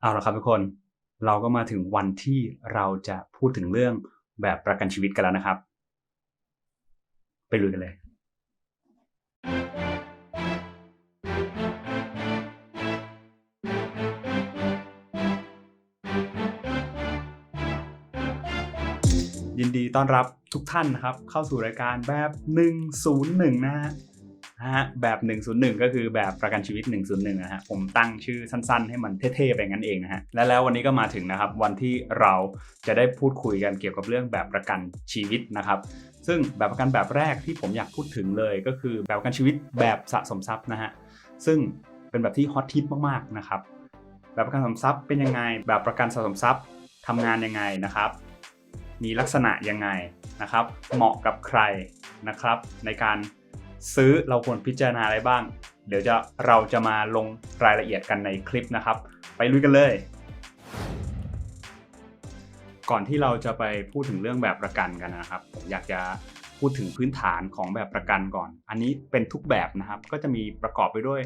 เอาละครับทุกคนเราก็มาถึงวันที่เราจะพูดถึงเรื่องแบบประกันชีวิตกันแล้วนะครับ ไปลุยกันเลย ยินดีต้อนรับทุกท่านนะครับ เข้าสู่รายการแบบ 101 นะฮะ นะฮะแบบ 101 ก็คือแบบประกันชีวิต 101 นะฮะผมตั้งชื่อสั้นๆ ให้มันเท่ๆไปงั้นเองนะฮะและแล้ววันนี้ก็มาถึงนะครับวันที่เราจะได้พูดคุยกันเกี่ยวกับเรื่องแบบประกันชีวิตนะครับซึ่งแบบประกันแบบแรกที่ผมอยากพูดถึงเลยก็คือแบบประกันชีวิตแบบสะสมทรัพย์นะฮะซึ่งเป็นแบบที่ฮอตฮิตมากๆนะครับแบบประกันสะสมทรัพย์เป็นยังไง แบบประกันสะสมทรัพย์ทำงานยังไงนะครับ มีลักษณะยังไงนะครับ เหมาะกับใครนะครับ ในการ ซื้อเราควรพิจารณาอะไรบ้าง เดี๋ยวจะเราจะมาลงรายละเอียดกันในคลิปนะครับ ไปลุยกันเลย ก่อนที่เราจะไปพูดถึงเรื่องแบบประกันกันนะครับ ผมอยากจะพูดถึงพื้นฐานของแบบประกันก่อน อันนี้เป็นทุกแบบนะครับ ก็จะมีประกอบไปด้วย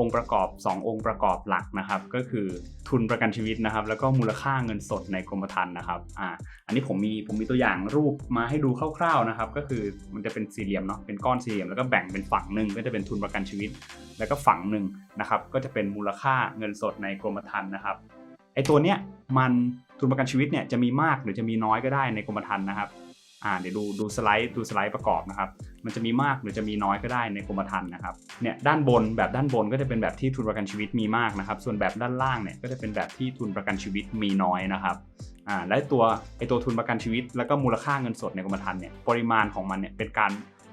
องค์ประกอบ 2 องค์ประกอบหลักนะครับ ก็คือทุนประกันชีวิตนะครับ แล้วก็มูลค่าเงินสดในกรมธรรม์นะครับอ่าอันนี้ผมมีผมมีตัวอย่างรูปมาให้ดูคร่าวๆนะครับ ก็คือมันจะเป็นสี่เหลี่ยมเนาะเป็นก้อนสี่เหลี่ยมแล้วก็แบ่งเป็นฝั่งหนึ่งก็จะเป็นทุนประกันชีวิต แล้วก็ฝั่งหนึ่งนะครับ ก็จะเป็นมูลค่าเงินสดในกรมธรรม์นะครับไอตัวเนี้ยมันทุนประกันชีวิตเนี่ยจะมีมากหรือจะมีน้อยก็ได้ในกรมธรรม์นะครับ อ่าเดี๋ยวดูดูสไลด์ดูสไลด์ประกอบนะครับ มันจะมีมากหรือจะมีน้อยก็ได้ในกรมธรรม์นะครับเนี่ยด้านบนแบบด้านบนก็จะเป็นแบบที่ทุนประกันชีวิตมีมากนะครับ ส่วนแบบด้านล่างเนี่ยก็จะเป็นแบบที่ทุนประกันชีวิตมีน้อยนะครับอ่าและตัวไอตัวทุนประกันชีวิต แล้วก็มูลค่าเงินสดในกรมธรรม์เนี่ยปริมาณของมันเนี่ยเป็นการ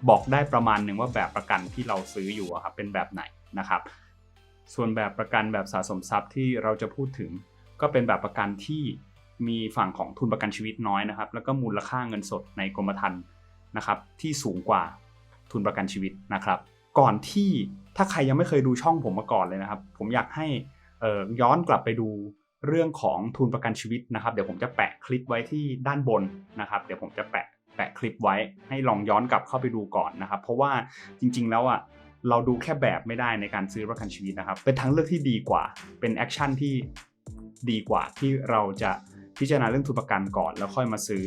บอกได้ประมาณหนึ่งว่าแบบประกันที่เราซื้ออยู่ครับเป็นแบบไหนนะครับส่วนแบบประกันแบบสะสมทรัพย์ที่เราจะพูดถึงก็เป็นแบบประกันที่ มีฝั่งของทุนประกันชีวิตน้อยนะครับ แล้วก็มูลค่าเงินสดในกรมธรรม์นะครับ ที่สูงกว่าทุนประกันชีวิตนะครับ ก่อนที่ถ้าใครยังไม่เคยดูช่องผมมาก่อนเลยนะครับ ผมอยากให้ย้อนกลับไปดูเรื่องของทุนประกันชีวิตนะครับ เดี๋ยวผมจะแปะคลิปไว้ที่ด้านบนนะครับ เดี๋ยวผมจะแปะแปะคลิปไว้ให้ลองย้อนกลับเข้าไปดูก่อนนะครับ เพราะว่าจริง ๆ แล้วอะเราดูแค่แบบไม่ได้ในการซื้อประกันชีวิตนะครับ เป็นทางเลือกที่ดีกว่า เป็นแอคชั่นที่ดีกว่าที่เราจะ พิจารณาเรื่องทุนประกันก่อน แล้วค่อยมาซื้อ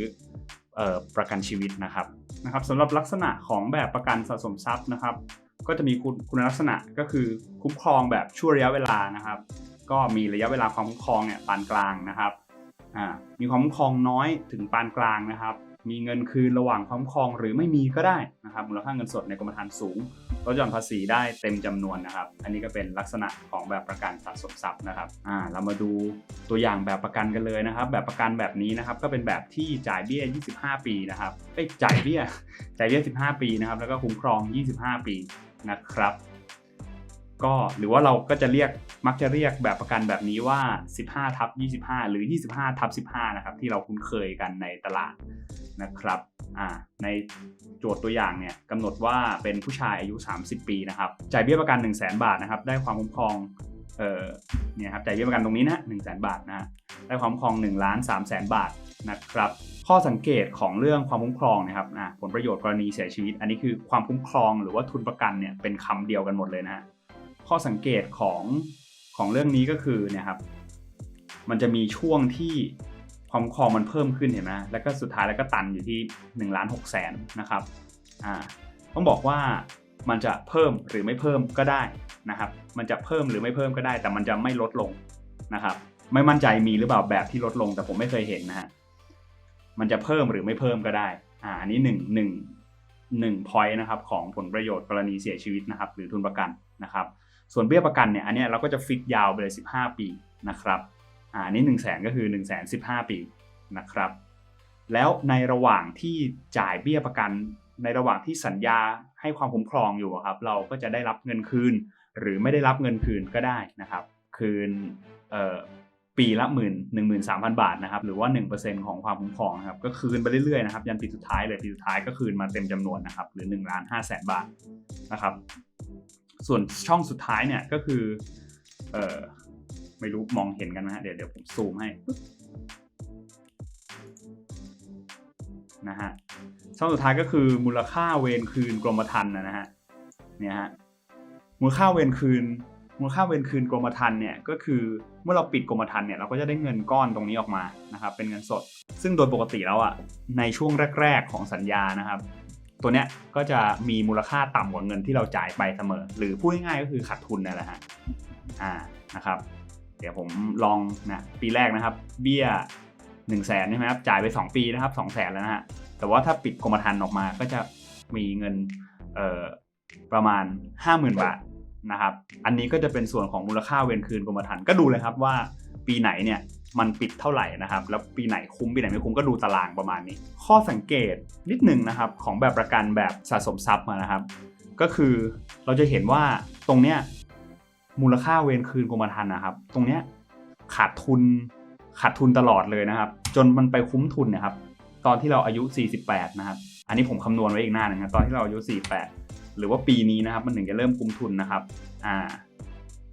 อประกันชีวิตนะครับนะครับสำหรับลักษณะของแบบประกันสะสมทรัพย์นะครับ ก็จะมีคุณคุณลักษณะก็คือคุ้มครองแบบชั่วระยะเวลานะครับ ก็มีระยะเวลาความคุ้มครองเนี่ยปานกลางนะครับอ่ามีความคุ้มครองน้อยถึงปานกลางนะครับ มีเงินคืนระหว่างความคุ้มครองหรือไม่มีก็ได้นะครับมูลค่าเงินสดในกรมธรรม์สูงลดหย่อนภาษีได้เต็มจำนวนนะครับ อันนี้ก็เป็นลักษณะของแบบประกันสะสมทรัพย์นะครับอ่าเรามาดูตัวอย่างแบบประกันกันเลยนะครับ แบบประกันแบบนี้นะครับก็เป็นแบบที่จ่ายเบี้ย 25 ปีนะครับเอ้ยจ่ายเบี้ยจ่ายเบี้ย 15 ปีนะครับแล้วก็คุ้มครอง 25 ปีนะครับก็หรือว่าเราก็จะเรียกมักจะเรียกแบบประกันแบบนี้ว่า 15ทับ25 หรือ 25ทับ15 นะครับที่เราคุ้นเคยกันในตลาด นะครับในโจทย์ตัวอย่างเนี่ยกำหนดว่าเป็นผู้ชายอายุ 30 ปีนะครับจ่ายเบี้ยประกัน 1 0 0 0 0แบาทนะครับได้ความคุ้มครองเอ่อเนี่ยครับจ่ายเบี้ยประกันตรงนี้นะ1 0 0 0 0แสนบาทนะได้ความคุ้มครอง1ล้าน3แสนบาทนะครับข้อสังเกตของเรื่องความคุ้มครองนะครับผลประโยชน์กรณีเสียชีวิต อันนี้คือความคุ้มครองหรือว่าทุนประกันเนี่ยเป็นคำเดียวกันหมดเลยนะข้อสังเกตของของเรื่องนี้ก็คือเนี่ยครับมันจะมีช่วงที่ ความคองมันเพิ่มขึ้นเห็นไหมแล้วก็สุดท้ายแล้วก็ตันอยู่ที่1ล้าน6แสนนะครับอ่าต้องบอกว่ามันจะเพิ่มหรือไม่เพิ่มก็ได้นะครับ มันจะเพิ่มหรือไม่เพิ่มก็ได้ แต่มันจะไม่ลดลงนะครับ ไม่มั่นใจมีหรือเปล่าแบบที่ลดลง แต่ผมไม่เคยเห็นนะฮะมันจะเพิ่มหรือไม่เพิ่มก็ได้อ่าอันนี้หนึ่งหนึ่งหนึ่งพอยต์นะครับของผลประโยชน์กรณีเสียชีวิตนะครับ หรือทุนประกันนะครับ ส่วนเบี้ยประกันเนี่ยอันเนี้ยเราก็จะฟิกยาวไปเลย15 ปีนะครับ อ่าอันนี้1 0 0 0 0แสนก็คือ1 0 0 0 0 15ปีนะครับ แล้วในระหว่างที่จ่ายเบี้ยประกัน ในระหว่างที่สัญญาให้ความคุ้มครองอยู่ครับ เราก็จะได้รับเงินคืน หรือไม่ได้รับเงินคืนก็ได้นะครับ คืนปีละหมื่นหนึ่งหมื่นสามพันบาทนะครับ หรือว่า1%ของความคุ้มครองนะครับ ก็คืนไปเรื่อยๆนะครับ ยันปีสุดท้ายเลยปีสุดท้ายก็คืนมาเต็มจำนวนนะครับ หรือ1ล้าน5แสนบาทนะครับ ส่วนช่องสุดท้ายเนี่ยก็คืออ ไม่รู้มองเห็นกันนะฮะเดี๋ยวเดี๋ยวผมซูมให้นะฮะช่องสุดท้ายก็คือมูลค่าเวรคืนกรมธรรม์นะฮะเนี่ยฮะมูลค่าเวรคืนมูลค่าเวรคืนกรมธรรม์เนี่ยก็คือเมื่อเราปิดกรมธรรม์เนี่ยเราก็จะได้เงินก้อนตรงนี้ออกมานะครับเป็นเงินสด ซึ่งโดยปกติแล้วอะในช่วงแรก ๆ ของสัญญานะครับ ตัวเนี้ยก็จะมีมูลค่าต่ำกว่าเงินที่เราจ่ายไปเสมอ หรือพูดง่ายๆก็คือขาดทุนนั่นแหละฮะอ่านะครับ ดี๋ยวผมลองนะปีแรกนะครับ เบี้ย1นึ่งแสนใช่ไหมครับจ่ายไป 2 ปีนะครับ2องแสนแล้วนะฮะแต่ว่าถ้าปิดกรมธรรม์ออกมาก็จะมีเงินประมาณ 50,000 บาทนะครับ อันนี้ก็จะเป็นส่วนของมูลค่าเวรคืนกรมธรรม์ก็ดูเลยครับว่าปีไหนเนี่ยมันปิดเท่าไหร่นะครับ แล้วปีไหนคุ้มปีไหนไม่คุ้มก็ดูตารางประมาณนี้ ข้อสังเกตนิดหนึ่งนะครับของแบบประกันแบบสะสมทรัพย์มานะครับ ก็คือเราจะเห็นว่าตรงเนี้ย มูลค่าเวรคืนกรมธรรม์นะครับ ตรงเนี้ยขาดทุนขาดทุนตลอดเลยนะครับ จนมันไปคุ้มทุนนะครับ ตอนที่เราอายุ 48 นะครับ อันนี้ผมคำนวณไว้อีกหน้าหนึงนะตอนที่เราอายุ 48 หรือว่าปีนี้นะครับ มันถึงจะเริ่มคุ้มทุนนะครับ อ่า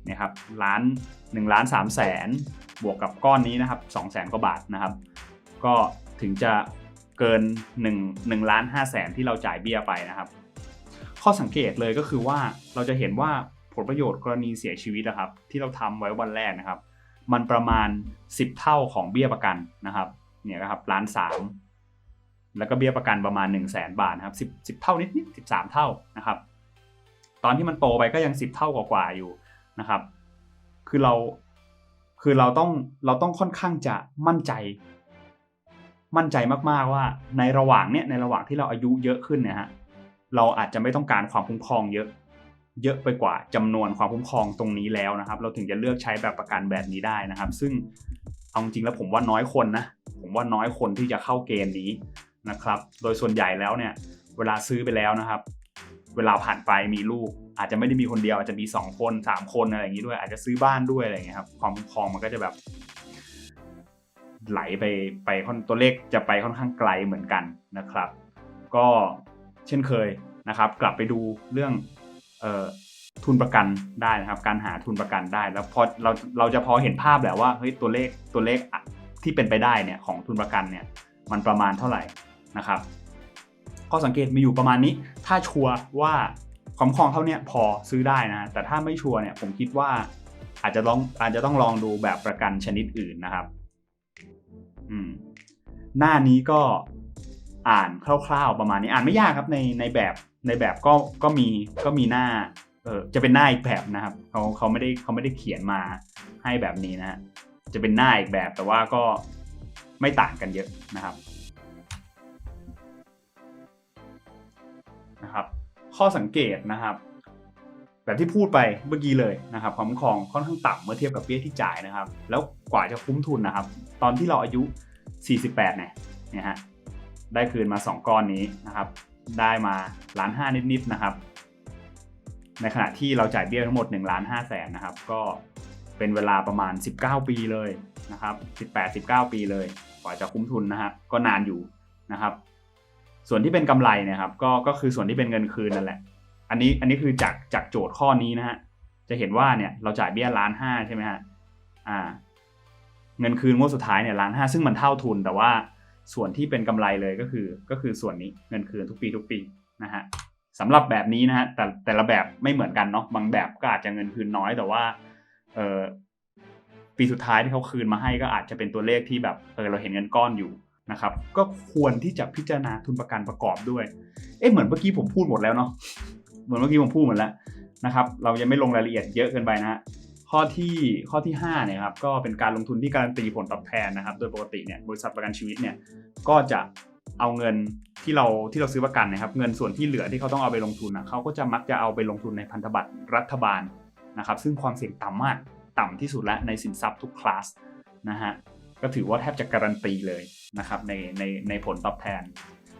เนี่ยครับล้าน1ล้าน3แสนบวกกับก้อนนี้นะครับ2แสนกว่าบาทนะครับ ก็ถึงจะเกิน1 1ล้าน5แสนที่เราจ่ายเบี้ยไปนะครับ ข้อสังเกตเลยก็คือว่าเราจะเห็นว่า ผลประโยชน์กรณีเสียชีวิตนะครับ ที่เราทำไว้วันแรกนะครับ มันประมาณ 10 เท่าของเบี้ยประกันนะครับเนี่ยนะครับล้านสามแล้วก็เบี้ยประกันประมาณ 1 0 0 0 0แสนบาทนะครับ10 10 เท่านิดนิด13 เท่านะครับ ตอนที่มันโตไปก็ยัง 10 เท่ากว่าๆอยู่นะครับ คือเราคือเราต้องเราต้องค่อนข้างจะมั่นใจ มั่นใจมากๆว่าในระหว่างเนี้ยในระหว่างที่เราอายุเยอะขึ้นเนี่ยฮะเราอาจจะไม่ต้องการความคุ้มครองเยอะ เยอะไปกว่าจำนวนความคุ้มครองตรงนี้แล้วนะครับ เราถึงจะเลือกใช้แบบประกันแบบนี้ได้นะครับ ซึ่งเอาจริงแล้วผมว่าน้อยคนนะผมว่าน้อยคนที่จะเข้าเกณฑ์นี้นะครับ โดยส่วนใหญ่แล้วเนี่ย เวลาซื้อไปแล้วนะครับ เวลาผ่านไปมีลูก อาจจะไม่ได้มีคนเดียวอาจจะมีสองคนสามคนอะไรอย่างนี้ด้วย อาจจะซื้อบ้านด้วยอะไรอย่างเงี้ยครับความคุ้มครองมันก็จะแบบ ไหลไปไปค่อนตัวเลขจะไปค่อนข้างไกลเหมือนกันนะครับ ก็เช่นเคยนะครับ กลับไปดูเรื่อง ทุนประกันได้นะครับ การหาทุนประกันได้ แล้วพอเราเราจะพอเห็นภาพและว่าเฮ้ยตัวเลขตัวเลขที่เป็นไปได้เนี่ยของทุนประกันเนี่ยมันประมาณเท่าไหร่นะครับข้อสังเกตมีอยู่ประมาณนี้ ถ้าชัวร์ว่าความคุ้มครองเท่านี้พอซื้อได้นะแต่ถ้าไม่ชัวร์เนี่ยผมคิดว่าอาจจะลองอาจจะต้องลองดูแบบประกันชนิดอื่นนะครับอืมหน้านี้ก็อ่านคร่าว ๆ ประมาณนี้อ่านไม่ยากครับในในแบบ ในแบบก็ก็มีก็มีหน้าเออจะเป็นหน้าอีกแบบนะครับเขาเขาไม่ได้เขาไม่ได้เขียนมาให้แบบนี้นะฮะจะเป็นหน้าอีกแบบแต่ว่าก็ไม่ต่างกันเยอะนะครับนะครับ ข้อสังเกตนะครับ แบบที่พูดไปเมื่อกี้เลยนะครับความครองค่อนข้างต่ำเมื่อเทียบกับเบี้ยที่จ่ายนะครับ แล้วกว่าจะคุ้มทุนนะครับ ตอนที่เราอายุ 48เนี่ยเนี่ยฮะได้คืนมา 2 ก้อนนี้นะครับ ได้มาล้านห้านิดๆนะครับ ในขณะที่เราจ่ายเบี้ยทั้งหมด1ล้าน5แสนนะครับ ก็เป็นเวลาประมาณ 19 ปีเลยนะครับ 18 19 ปีเลยกว่าจะคุ้มทุนนะฮะก็นานอยู่นะครับ ส่วนที่เป็นกำไรนี่ยครับก็ก็คือส่วนที่เป็นเงินคืนนั่นแหละ อันนี้อันนี้คือจากจากโจทย์ข้อนี้นะฮะจะเห็นว่าเนี่ยเราจ่ายเบี้ยล้านห้าใช่ไหมฮะอ่า เงินคืนงวดสุดท้ายเนี่ยล้านห้าซึ่งมันเท่าทุนแต่ว่า ส่วนที่เป็นกำไรเลยก็คือก็คือส่วนนี้เงินคืนทุกปีทุกปีนะฮะสำหรับแบบนี้นะฮะแต่แต่ละแบบไม่เหมือนกันเนาะบางแบบก็อาจจะเงินคืนน้อยแต่ว่าเออปีสุดท้ายที่เขาคืนมาให้ก็อาจจะเป็นตัวเลขที่แบบเออเราเห็นเงินก้อนอยู่นะครับก็ควรที่จะพิจารณาทุนประกันประกอบด้วยเอ๊ะเหมือนเมื่อกี้ผมพูดหมดแล้วเนาะเหมือนเมื่อกี้ผมพูดหมดแล้วนะครับ เรายังไม่ลงรายละเอียดเยอะเกินไปนะฮะ ข้อที่ข้อที่5เนี่ยครับก็เป็นการลงทุนที่การันตีผลตอบแทนนะครับ โดยปกติเนี่ยบริษัทประกันชีวิตเนี่ยก็จะเอาเงินที่เราที่เราซื้อประกันนะครับเงินส่วนที่เหลือที่เขาต้องเอาไปลงทุนนะเขาก็จะมักจะเอาไปลงทุนในพันธบัตรรัฐบาลนะครับ ซึ่งความเสี่ยงต่ำมากต่ำที่สุดแล้วในสินทรัพย์ทุกคลาสนะฮะก็ถือว่าแทบจะการันตีเลยนะครับในในในผลตอบแทน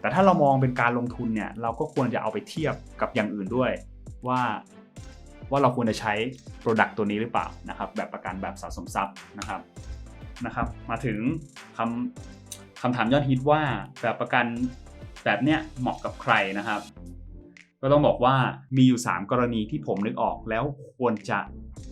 แต่ถ้าเรามองเป็นการลงทุนเนี่ยเราก็ควรจะเอาไปเทียบกับอย่างอื่นด้วย ว่า ว่าเราควรจะใช้ Product ตัวนี้หรือเปล่านะครับ แบบประกันแบบสะสมทรัพย์นะครับนะครับ มาถึงคำคำถามยอดฮิตว่าแบบประกันแบบเนี้ยเหมาะกับใครนะครับ ก็ต้องบอกว่ามีอยู่ 3 กรณีที่ผมนึกออกแล้วควรจะ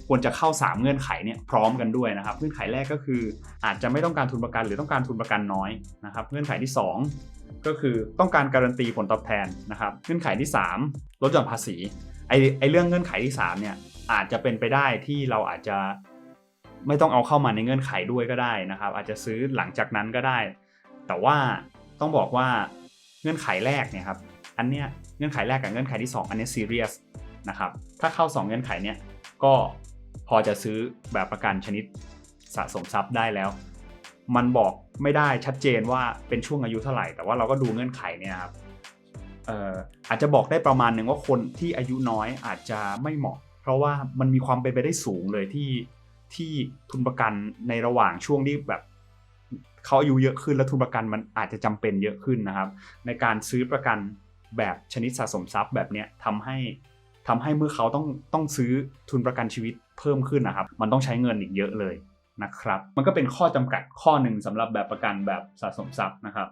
ควรจะเข้า 3 เงื่อนไขเนี่ยพร้อมกันด้วยนะครับ เงื่อนไขแรกก็คืออาจจะไม่ต้องการทุนประกันหรือต้องการทุนประกันน้อยนะครับ เงื่อนไขที่ 2 ก็คือต้องการการันตีผลตอบแทนนะครับเงื่อนไขที่ 3 ลดหย่อนภาษีไอไอเรื่องเงื่อนไขที่3เนี่ยอาจจะเป็นไปได้ที่เราอาจจะไม่ต้องเอาเข้ามาในเงื่อนไขด้วยก็ได้นะครับ อาจจะซื้อหลังจากนั้นก็ได้ แต่ว่าต้องบอกว่าเงื่อนไขแรกเนี่ยครับอันเนี้ยเงื่อนไขแรกกับเงื่อนไขที่ 2 อันนี้ซีเรียสนะครับถ้าเข้า 2 เงื่อนไขเนี่ยก็พอจะซื้อแบบประกันชนิดสะสมทรัพย์ได้แล้ว มันบอกไม่ได้ชัดเจนว่าเป็นช่วงอายุเท่าไหร่ แต่ว่าเราก็ดูเงื่อนไขเนี่ยครับเอ่ออาจจะบอกได้ประมาณหนึ่งว่าคนที่อายุน้อยอาจจะไม่เหมาะ เพราะว่ามันมีความเป็นไปได้สูงเลยที่ที่ทุนประกันในระหว่างช่วงที่แบบเขาอายุเยอะขึ้นแล้วทุนประกันมันอาจจะจำเป็นเยอะขึ้นนะครับ ในการซื้อประกันแบบชนิดสะสมทรัพย์แบบเนี้ยทำให้ทำให้เมื่อเขาต้องต้องซื้อทุนประกันชีวิตเพิ่มขึ้นนะครับ มันต้องใช้เงินอีกเยอะเลย นะครับ มันก็เป็นข้อจำกัดข้อหนึ่งสำหรับแบบประกันแบบสะสมทรัพย์นะครับ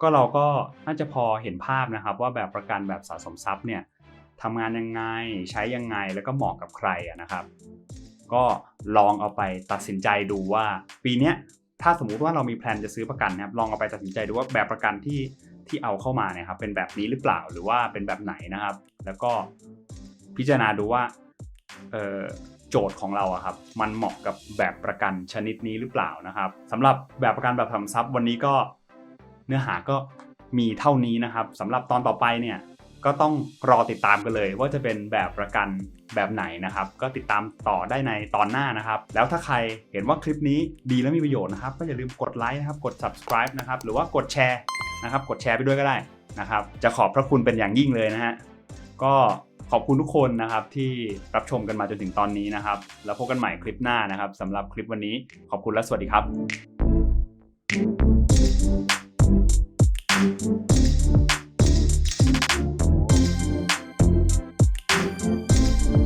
ก็เราก็น่าจะพอเห็นภาพนะครับว่าแบบประกันแบบสะสมทรัพย์เนี่ยทำงานยังไงใช้ยังไงแล้วก็เหมาะกับใครนะครับ ก็ลองเอาไปตัดสินใจดูว่า ปีนี้ถ้าสมมุติว่าเรามีแพลนจะซื้อประกันนะครับลองเอาไปตัดสินใจดูว่าแบบประกันที่ที่เอาเข้ามาเนี่ยครับเป็นแบบนี้หรือเปล่าหรือว่าเป็นแบบไหนนะครับ แล้วก็พิจารณาดูว่าเอ่อ โจทย์ของเราอะครับมันเหมาะกับแบบประกันชนิดนี้หรือเปล่านะครับสำหรับแบบประกันแบบทำทรัพย์วันนี้ก็เนื้อหาก็มีเท่านี้นะครับสำหรับตอนต่อไปเนี่ยก็ต้องรอติดตามกันเลย ว่าจะเป็นแบบประกันแบบไหนนะครับ ก็ติดตามต่อได้ในตอนหน้านะครับ แล้วถ้าใครเห็นว่าคลิปนี้ดีและมีประโยชน์นะครับ ก็อย่าลืมกดไลค์นะครับกด subscribe นะครับหรือว่ากดแชร์นะครับ กดแชร์ไปด้วยก็ได้นะครับ จะขอบพระคุณเป็นอย่างยิ่งเลยนะฮะก็ ขอบคุณทุกคนนะครับที่รับชมกันมาจนถึงตอนนี้นะครับ แล้วพบกันใหม่คลิปหน้านะครับสำหรับคลิปวันนี้ขอบคุณและสวัสดีครับ